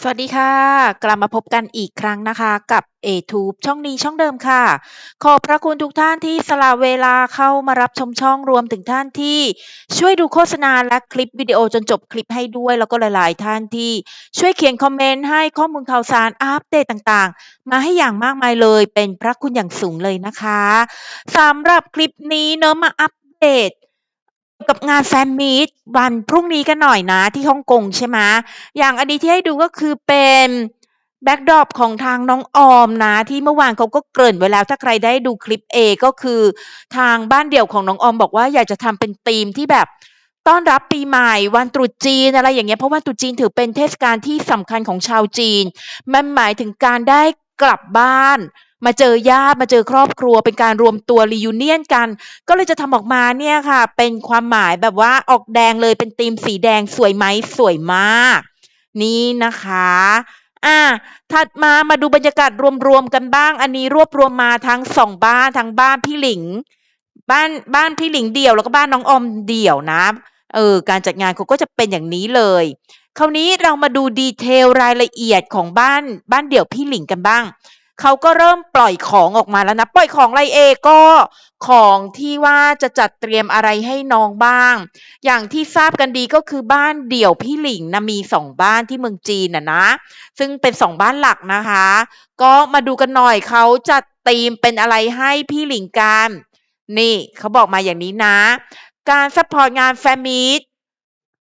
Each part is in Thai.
สวัสดีค่ะ กลับมาพบกันอีกครั้งนะคะ กับ A-Tube ช่องนี้ช่องเดิมค่ะ ขอบพระคุณทุกท่านที่สละเวลาเข้ามารับชมช่องรวมถึงท่านที่ช่วยดูโฆษณาและคลิปวิดีโอจนจบคลิปให้ด้วย แล้วก็หลาย ๆ ท่านที่ช่วยเขียนคอมเมนต์ให้ข้อมูลข่าวสารอัปเดตต่างๆ มาให้อย่างมากมายเลย เป็นพระคุณอย่างสูงเลยนะคะสำหรับคลิปนี้เนอะมาอัปเดต กับงานแฟนมีตวันพรุ่งนี้กันหน่อยนะที่ฮ่องกงใช่ไหมอย่างอันนี้ที่ให้ดูก็คือเป็นแบ็กดรอปของทางน้องออมนะ ที่เมื่อวานเขาก็เกริ่นไว้แล้ว ถ้าใครได้ดูคลิป A ก็คือทางบ้านเดี่ยวของน้องออมบอกว่าอยากจะทำเป็นธีมที่แบบต้อนรับปีใหม่วันตรุษจีนอะไรอย่างเงี้ยเพราะวันตรุษจีนถือเป็นเทศกาลที่สำคัญของชาวจีน มันหมายถึงการได้ กลับบ้าน มาเจอญาติมาเจอครอบครัว เป็นการรวมตัวรียูเนียนกัน ก็เลยจะทำออกมาเนี่ยค่ะ เป็นความหมายแบบว่าออกแดงเลยเป็นธีมสีแดงสวยไหมสวยมาก นี่นะคะอ่าถัดมามาดูบรรยากาศรวมๆกันบ้าง อันนี้รวบรวมมาทั้งสองบ้านทั้งบ้านพี่หลิง บ้านบ้านพี่หลิงเดี่ยวแล้วก็บ้านน้องออมเดี่ยวนะ เออการจัดงานเขาก็จะเป็นอย่างนี้เลย คราวนี้เรามาดูดีเทลรายละเอียดของบ้านบ้านเดี่ยวพี่หลิงกันบ้างเขาก็เริ่มปล่อยของออกมาแล้วนะ ปล่อยของไรเอก็ของที่ว่าจะจัดเตรียมอะไรให้น้องบ้าง อย่างที่ทราบกันดีก็คือบ้านเดี่ยวพี่หลิงนะมีสองบ้านที่เมืองจีนน่ะนะ ซึ่งเป็นสองบ้านหลักนะคะ ก็มาดูกันหน่อยเขาจัดธีมเป็นอะไรให้พี่หลิงกันนี่เขาบอกมาอย่างนี้นะ การซัพพอร์ตงานแฟมีต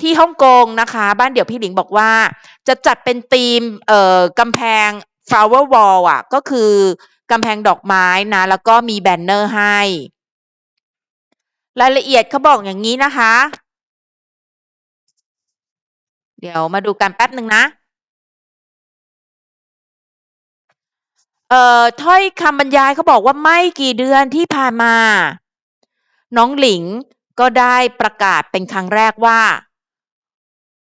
ที่ฮ่องกงนะคะ บ้านเดี่ยวพี่หลิงบอกว่า จะจัดเป็นธีมเอ่อกำแพง flower wall อะ ก็คือกำแพงดอกไม้นะ แล้วก็มีแบนเนอร์ให้ รายละเอียดเขาบอกอย่างนี้นะคะ เดี๋ยวมาดูกันแป๊บหนึ่งนะเอ่อถ้อยคำบรรยายเขาบอกว่าไม่กี่เดือนที่ผ่านมา น้องหลิง ก็ได้ประกาศเป็นครั้งแรกว่า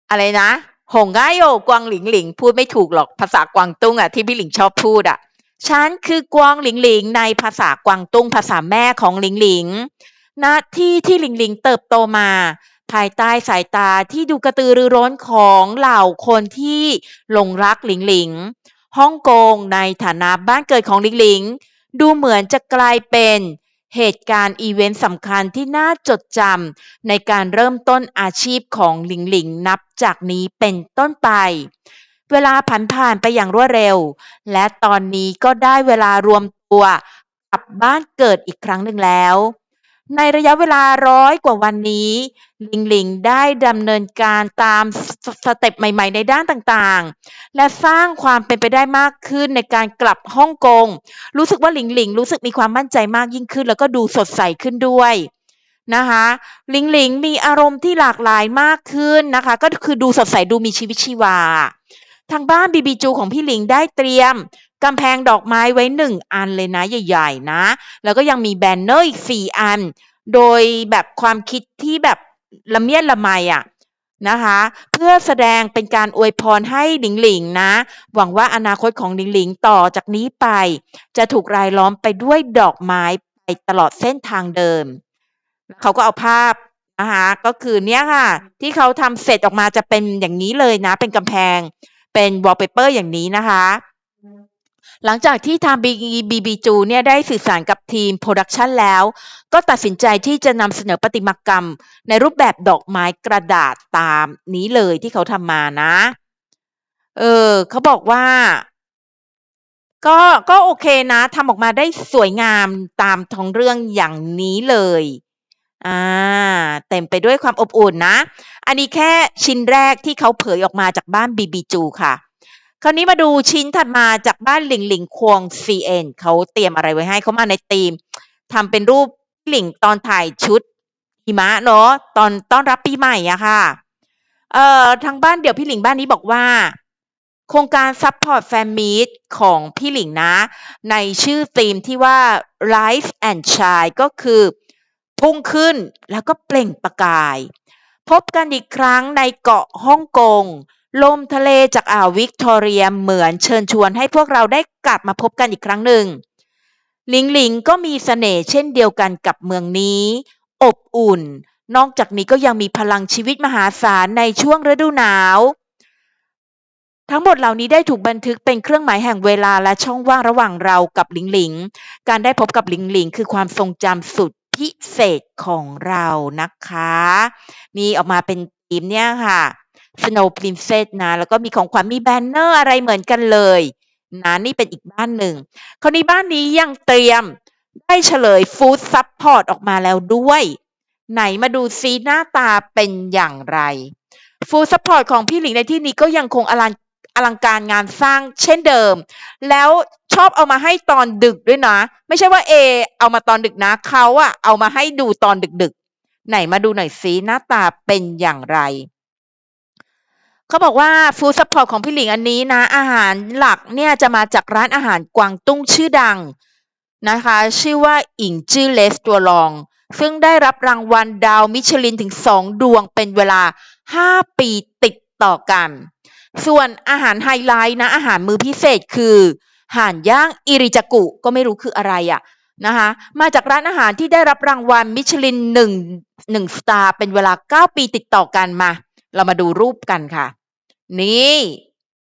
อะไรนะหงง่ายโยกวางหลิงหลิง พูดไม่ถูกหรอกภาษากวางตุ้งอะที่พี่หลิงชอบพูดอะฉันคือกวางหลิงหลิงในภาษากวางตุ้งภาษาแม่ของหลิงหลิงณที่ที่หลิงหลิงเติบโตมา ภายใต้สายตาที่ดูกระตือรือร้นของเหล่าคนที่หลงรักหลิงหลิงฮ่องกงในฐานะบ้านเกิดของหลิงหลิง ดูเหมือนจะกลายเป็น เหตุการณ์อีเวนต์สำคัญที่น่าจดจำในการเริ่มต้นอาชีพของหลิงหลิงนับจากนี้เป็นต้นไป เวลาผ่านผ่านไปอย่างรวดเร็ว และตอนนี้ก็ได้เวลารวมตัวกลับบ้านเกิดอีกครั้งหนึ่งแล้ว ในระยะเวลาร้อยกว่าวันนี้หลิงหลิงได้ดำเนินการตามสสเต็ปใหม่ๆ ในด้านต่างๆ และสร้างความเป็นไปได้มากขึ้นในการกลับฮ่องกง รู้สึกว่าหลิงหลิงรู้สึกมีความมั่นใจมากยิ่งขึ้น แล้วก็ดูสดใสขึ้นด้วยนะคะหลิงหลิงมีอารมณ์ที่หลากหลายมากขึ้นนะคะ ก็คือดูสดใสดูมีชีวิตชีวา ทางบ้านบีบีจูของพี่หลิงได้เตรียม กำแพงดอกไม้ไว้หนึ่งอันเลยนะใหญ่ๆนะ แล้วก็ยังมีแบนเนอร์อีกสี่อัน โดยแบบความคิดที่แบบละเมียดละไมอะนะคะ เพื่อแสดงเป็นการอวยพรให้หลิงหลิงนะ หวังว่าอนาคตของหลิงหลิงต่อจากนี้ไป จะถูกรายล้อมไปด้วยดอกไม้ไปตลอดเส้นทางเดิม เขาก็เอาภาพนะคะก็คือเนี้ยค่ะ ที่เขาทำเสร็จออกมาจะเป็นอย่างนี้เลยนะ เป็นกำแพงเป็นวอลเปเปอร์อย่างนี้นะคะ หลังจากที่ทางบีบีบีจูเนี่ยได้สื่อสารกับทีมโปรดักชันแล้ว ก็ตัดสินใจที่จะนำเสนอประติมากรรม ในรูปแบบดอกไม้กระดาษตามนี้เลยที่เขาทำมานะ เออเขาบอกว่า ก็ก็โอเคนะทำออกมาได้สวยงามตามท้องเรื่องอย่างนี้เลยอ่าเต็มไปด้วยความอบอุ่นนะ อันนี้แค่ชิ้นแรกที่เขาเผยออกมาจากบ้านบีบีจูค่ะ คราวนี้มาดูชิ้นถัดมาจากบ้านหลิงหลิงควง CN เขาเตรียมอะไรไว้ให้เขามาในธีมทำเป็นรูปหลิงตอนถ่ายชุดหิมะเนาะตอนต้อนรับปีใหม่อะค่ะเอ่อทางบ้านเดี๋ยวพี่หลิงบ้านนี้บอกว่า โครงการซัพพอร์ตแฟนมีตของพี่หลิงนะ ในชื่อธีมที่ว่า Rise and Shine ก็คือ พุ่งขึ้นแล้วก็เปล่งประกาย พบกันอีกครั้งในเกาะฮ่องกง ลมทะเลจากอ่าววิกตอเรียเหมือนเชิญชวนให้พวกเราได้กลับมาพบกันอีกครั้งหนึ่ง หลิงหลิงก็มีเสน่ห์เช่นเดียวกันกับเมืองนี้ อบอุ่น นอกจากนี้ก็ยังมีพลังชีวิตมหาศาลในช่วงฤดูหนาว ทั้งหมดเหล่านี้ได้ถูกบันทึกเป็นเครื่องหมายแห่งเวลาและช่องว่างระหว่างเรากับหลิงหลิง การได้พบกับหลิงหลิงคือความทรงจำสุดพิเศษของเรานะคะ นี่ออกมาเป็นทีมเนี่ยค่ะ Snow Princess นะ แล้วก็มีของขวัญมีแบนเนอร์อะไรเหมือนกันเลยนะนี่เป็นอีกบ้านหนึ่งคราวนี้บ้านนี้ยังเตรียมได้เฉลยฟู้ดซัพพอร์ตออกมาแล้วด้วย ไหนมาดูซีหน้าตาเป็นอย่างไรฟู้ดซัพพอร์ตของพี่หลิงในที่นี้ก็ยังคงอลังอลังการงานสร้างเช่นเดิม แล้วชอบเอามาให้ตอนดึกด้วยนะ ไม่ใช่ว่าเอเอามาตอนดึกนะเขาอะเอามาให้ดูตอนดึกๆ ไหนมาดูหน่อยซิหน้าตาเป็นอย่างไร เขาบอกว่าฟู้ดซัพพอร์ตของพี่หลิงอันนี้นะ อาหารหลักเนี่ยจะมาจากร้านอาหารกวางตุ้งชื่อดังนะคะ ชื่อว่าอิงจื้อเลสตัวลอง ซึ่งได้รับรางวัลดาวมิชลินถึงสองดวงเป็นเวลา 5 ปีติดต่อกัน ส่วนอาหารไฮไลท์นะ อาหารมื้อพิเศษคือห่านย่างอิริจักุ ก็ไม่รู้คืออะไรอะ่ะนะคะมาจากร้านอาหารที่ได้รับรางวัลมิชลินหนึ่งหนึ่งสตาร์เป็นเวลา 9 ปีติดต่อกันมา เรามาดูรูปกันค่ะ นี่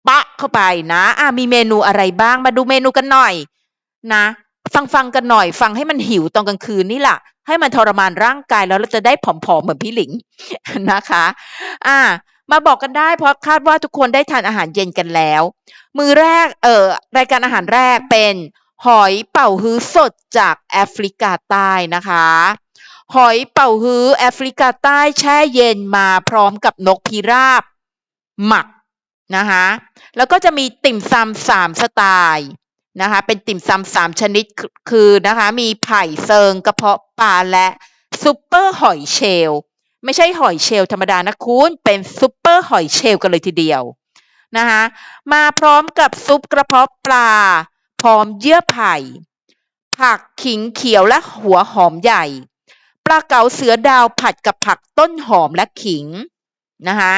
ปะเข้าไปนะอะมีเมนูอะไรบ้างมาดูเมนูกันหน่อย นะ ฟังฟังกันหน่อย ฟังให้มันหิวตอนกลางคืนนี่แหละให้มันทรมานร่างกายแล้วเราจะได้ผอมๆเหมือนพี่หลิงนะคะ อ่า มาบอกกันได้เพราะคาดว่าทุกคนได้ทานอาหารเย็นกันแล้ว มือแรกเอ่อรายการอาหารแรกเป็นหอยเป่าฮื้อสดจากแอฟริกาใต้นะคะ หอยเป่าฮื้อแอฟริกาใต้แช่เย็นมาพร้อมกับนกพิราบ หมัก นะคะแล้วก็จะมีติ่มซำสามสไตล์นะคะเป็นติ่มซำสามชนิดคือนะคะมีไผ่เซิงกระเพาะปลาและซุปเปอร์หอยเชลไม่ใช่หอยเชลธรรมดานะคุณเป็นซุปเปอร์หอยเชลกันเลยทีเดียวนะคะมาพร้อมกับซุปกระเพาะปลา พร้อมเยื่อไผ่ ผักขิงเขียวและหัวหอมใหญ่ ปลาเก๋าเสือดาวผัดกับผักต้นหอมและขิงนะคะ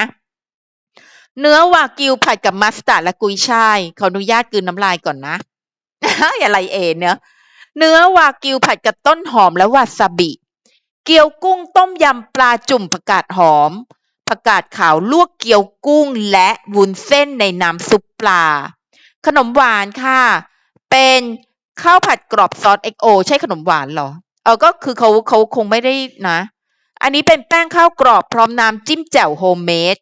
เนื้อวากิวผัดกับมัสตาร์ดและกุยช่ายขออนุญาตกลืนน้ำลายก่อนนะอย่าไรเองเนื้อเนื้อวากิวผัดกับต้นหอมและวาซาบิ เกี๊ยวกุ้งต้มยำปลาจุ่มผักกาดหอมผักกาดขาวลวกเกี๊ยวกุ้งและวุ้นเส้นในน้ำซุปปลา ขนมหวานค่ะ เป็นข้าวผัดกรอบซอสเอ็กโอใช่ขนมหวานหรอ เออก็คือเขาเขาคงไม่ได้นะ อันนี้เป็นแป้งข้าวกรอบพร้อมน้ำจิ้มแจ่วโฮมเมด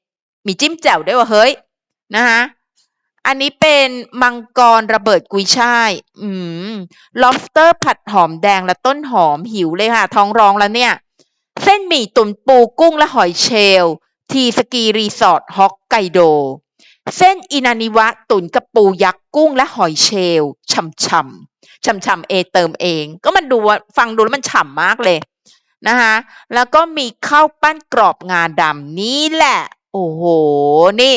มีจิ้มแจ่วด้วยวะเฮ้ยนะคะอันนี้เป็นมังกรระเบิดกุยช่าย อืม lobster ผัดหอมแดงและต้นหอมหิวเลยค่ะ ท้องร้องแล้วเนี่ย เส้นหมี่ตุ๋นปูกุ้งและหอยเชลล์ทีสกีรีสอร์ทฮอกไกโด เส้นอินานิวะตุ๋นกับปูยักษ์กุ้งและหอยเชลล์ฉ่ำๆฉ่ำๆเอเติมเอง ก็มันดูฟังดูแล้วมันฉ่ำมากเลยนะคะแล้วก็มีข้าวปั้นกรอบงาดำนี่แหละ โอ้โห นี่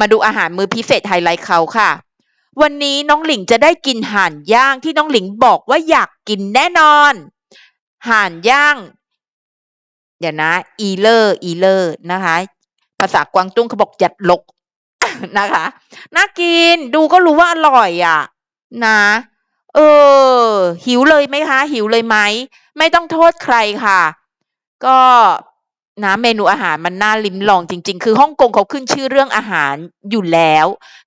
มาดูอาหารมื้อพิเศษไฮไลท์เขาค่ะ วันนี้น้องหลิงจะได้กินห่านย่างที่น้องหลิงบอกว่าอยากกินแน่นอน ห่านย่าง เดี๋ยวนะ อีเลอร์อีเลอร์นะคะ ภาษากวางตุ้งเขาบอกยัดลกนะคะ น่ากิน ดูก็รู้ว่าอร่อยอะ นะ เออ หิวเลยไหมคะ หิวเลยไหม ไม่ต้องโทษใครค่ะ ก็ นะเมนูอาหารมันน่าลิ้มลองจริง ๆ คือฮ่องกงเขาขึ้นชื่อเรื่องอาหารอยู่แล้ว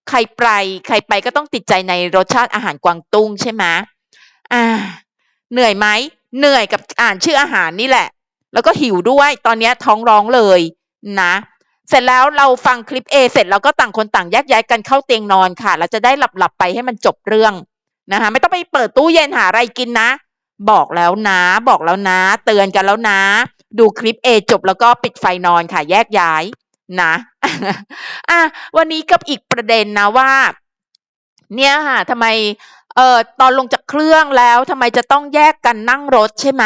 ใครไปใครไปก็ต้องติดใจในรสชาติอาหารกวางตุ้งใช่ไหมอ่า เหนื่อยไหมเหนื่อยกับอ่านชื่ออาหารนี่แหละ แล้วก็หิวด้วยตอนนี้ท้องร้องเลยนะ เสร็จแล้วเราฟังคลิป A เสร็จเราก็ต่างคนต่างแยกย้ายกันเข้าเตียงนอนค่ะเราจะได้หลับๆไปให้มันจบเรื่องนะคะไม่ต้องไปเปิดตู้เย็นหาอะไรกินนะ บอกแล้วนะ บอกแล้วนะ เตือนกันแล้วนะ ดูคลิป A จบแล้วก็ปิดไฟนอนค่ะ แยกย้ายนะอะวันนี้กับอีกประเด็นนะว่า เนี่ยค่ะทำไมเอ่อตอนลงจากเครื่องแล้วทำไมจะต้องแยกกันนั่งรถใช่ไหม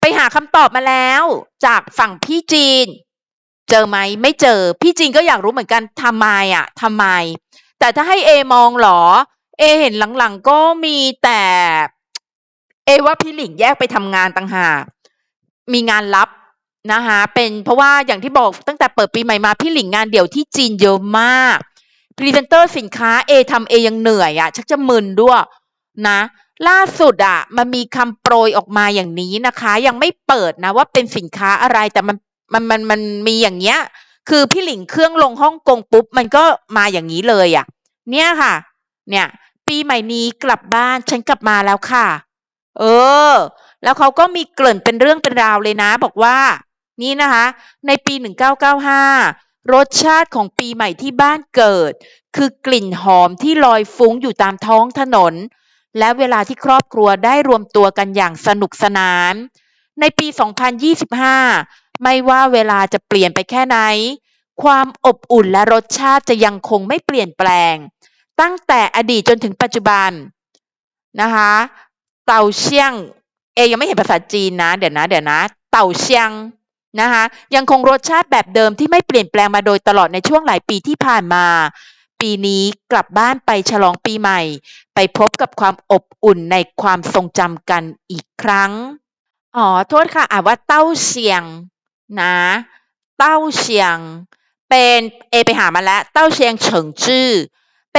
ไปหาคำตอบมาแล้ว จากฝั่งพี่จีน เจอไหมไม่เจอ พี่จีนก็อยากรู้เหมือนกันทำไมอะทำไม แต่ถ้าให้เอมองเหรอ เอเห็นหลังๆก็มีแต่ เอว่าพี่หลิงแยกไปทำงานต่างหาก มีงานลับนะคะเป็นเพราะว่าอย่างที่บอกตั้งแต่เปิดปีใหม่มาพี่หลิงงานเดี่ยวที่จีนเยอะมากพรีเซนเตอร์สินค้าเอทำเอยังเหนื่อยอะ่ะชักจะมึนด้วยนะ ล่าสุดอะ่ะมันมีคำโปรยออกมาอย่างนี้นะคะ ยังไม่เปิดนะว่าเป็นสินค้าอะไรแต่มันมันมันมันมีอย่างเงี้ย คือพี่หลิงเครื่องลงฮ่องกงปุ๊บ มันก็มาอย่างนี้เลยอะ่ะ เนี่ยค่ะ เนี่ย ปีใหม่นี้กลับบ้านฉันกลับมาแล้วค่ะ เออ แล้วเขาก็มีเกริ่นเป็นเรื่องเป็นราวเลยนะ บอกว่า นี่นะคะ ในปี 1995 รสชาติของปีใหม่ที่บ้านเกิด คือกลิ่นหอมที่ลอยฟุ้งอยู่ตามท้องถนน และเวลาที่ครอบครัวได้รวมตัวกันอย่างสนุกสนาน ในปี 2025 ไม่ว่าเวลาจะเปลี่ยนไปแค่ไหน ความอบอุ่นและรสชาติจะยังคงไม่เปลี่ยนแปลง ตั้งแต่อดีตจนถึงปัจจุบันนะคะเต่าเชียง เอยังไม่เห็นภาษาจีนนะเดี๋ยวนะเดี๋ยวนะ เต่าเชียงนะคะยังคงรสชาติแบบเดิมที่ไม่เปลี่ยนแปลงมาโดยตลอดในช่วงหลายปีที่ผ่านมา ปีนี้กลับบ้านไปฉลองปีใหม่ ไปพบกับความอบอุ่นในความทรงจำกันอีกครั้งอ๋อโทษค่ะอ่านว่าเต้าเชียงนะเต้าเชียง เป็นเอไปหามาแล้ว เต้าเชียงเฉิงจื้อ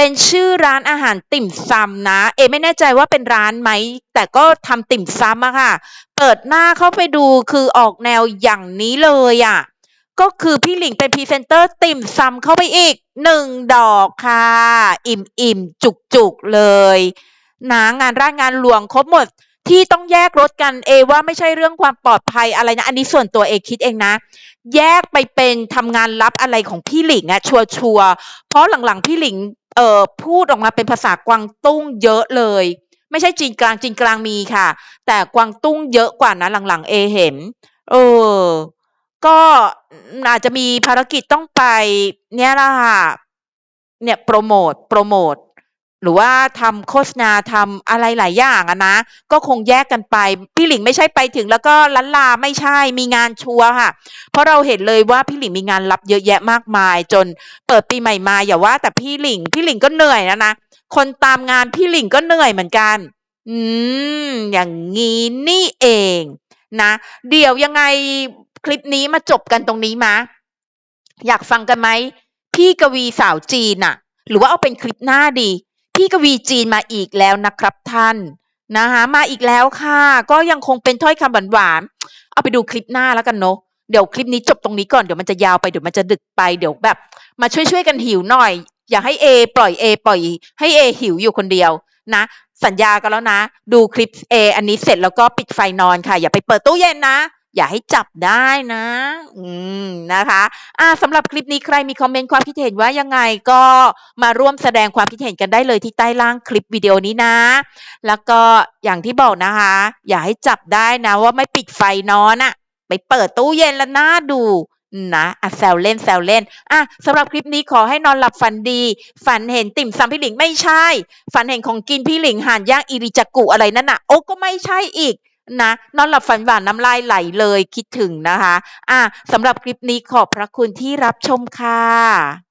เป็นชื่อร้านอาหารติ่มซำนะ เอไม่แน่ใจว่าเป็นร้านไหม แต่ก็ทำติ่มซำอะค่ะ เปิดหน้าเข้าไปดูคือออกแนวอย่างนี้เลยอะก็คือพี่หลิงเป็นพรีเซนเตอร์ติ่มซำเข้าไปอีกหนึ่งดอกค่ะ อิ่มอิ่มจุกจุกเลยนะงานราชงานหลวงครบหมดที่ต้องแยกรถกันเอว่าไม่ใช่เรื่องความปลอดภัยอะไรนะ อันนี้ส่วนตัวเอคิดเองนะ แยกไปเป็นทำงานลับอะไรของพี่หลิงอะชัวชัวร์เพราะหลังๆพี่หลิง เอ่อพูดออกมาเป็นภาษากวางตุ้งเยอะเลย ไม่ใช่จีนกลางจีนกลางมีค่ะ แต่กวางตุ้งเยอะกว่านะหลังๆเอเห็น เออ ก็อาจจะมีภารกิจต้องไป เนี่ยแหละค่ะเนี่ยโปรโมทโปรโมท หรือว่าทำโฆษณาทำอะไรหลายอย่างอะนะ ก็คงแยกกันไป พี่หลิงไม่ใช่ไปถึงแล้วก็ลันลาไม่ใช่มีงานชัวค่ะ เพราะเราเห็นเลยว่าพี่หลิงมีงานรับเยอะแยะมากมาย จนเปิดปีใหม่มาอย่าว่า แต่พี่หลิงพี่หลิงก็เหนื่อยแล้วนะคนตามงานพี่หลิงก็เหนื่อยเหมือนกัน อืม อย่างงี้นี่เองนะเดี๋ยวยังไงคลิปนี้มาจบกันตรงนี้มาอยากฟังกันไหมพี่กวีสาวจีนอะหรือว่าเอาเป็นคลิปหน้าดี พี่กวีจีนมาอีกแล้วนะครับท่านนะคะมาอีกแล้วค่ะ ก็ยังคงเป็นถ้อยคำหวานๆเอาไปดูคลิปหน้าแล้วกันเนาะเดี๋ยวคลิปนี้จบตรงนี้ก่อนเดี๋ยวมันจะยาวไปเดี๋ยวมันจะดึกไปเดี๋ยวแบบ มาช่วยๆกันหิวหน่อย อย่าให้เอปล่อยเอปล่อย ให้เอหิวอยู่คนเดียวนะ สัญญากันแล้วนะ ดูคลิปเออันนี้เสร็จแล้วก็ปิดไฟนอนค่ะ อย่าไปเปิดตู้เย็นนะ อย่าให้จับได้นะ อืมนะคะอ่าสำหรับคลิปนี้ใครมีคอมเมนต์ความคิดเห็นว่ายังไงก็มาร่วมแสดงความคิดเห็นกันได้เลยที่ใต้ล่างคลิปวิดีโอนี้นะ แล้วก็อย่างที่บอกนะคะ อย่าให้จับได้นะว่าไม่ปิดไฟนอนอะไปเปิดตู้เย็นแล้วน่าดูนะอะแซวเล่นแซวเล่นอะสำหรับคลิปนี้ขอให้นอนหลับฝันดี ฝันเห็นติ่มซำพี่หลิงไม่ใช่ ฝันเห็นของกินพี่หลิงห่านย่างอิริจักุอะไรนั่นน่ะ โอ้ก็ไม่ใช่อีก นะนอนหลับฝันหวานน้ำลายไหลเลยคิดถึงนะคะ อะสำหรับคลิปนี้ขอบพระคุณที่รับชมค่ะ